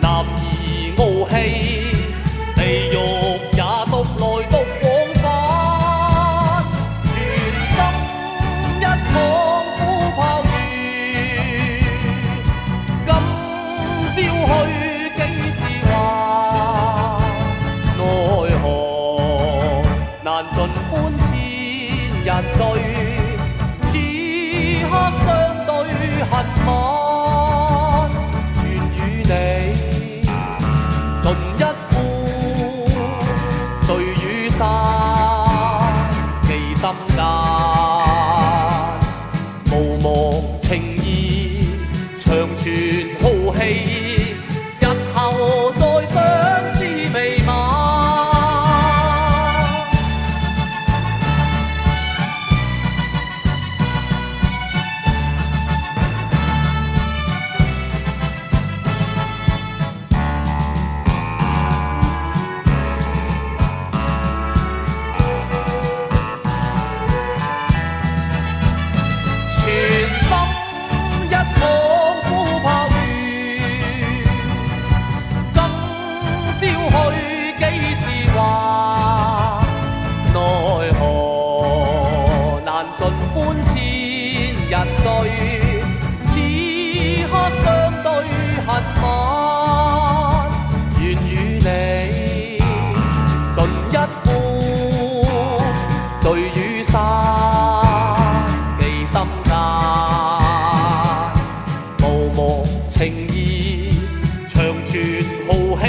男儿傲气地狱也独来独往返全心一闯呼炮月今朝去几时还奈何难尽欢千日醉此刻さ尽欢千日醉，此刻相对恨晚，愿与你尽一杯醉与散。记心间，无忘情义，长存浩气。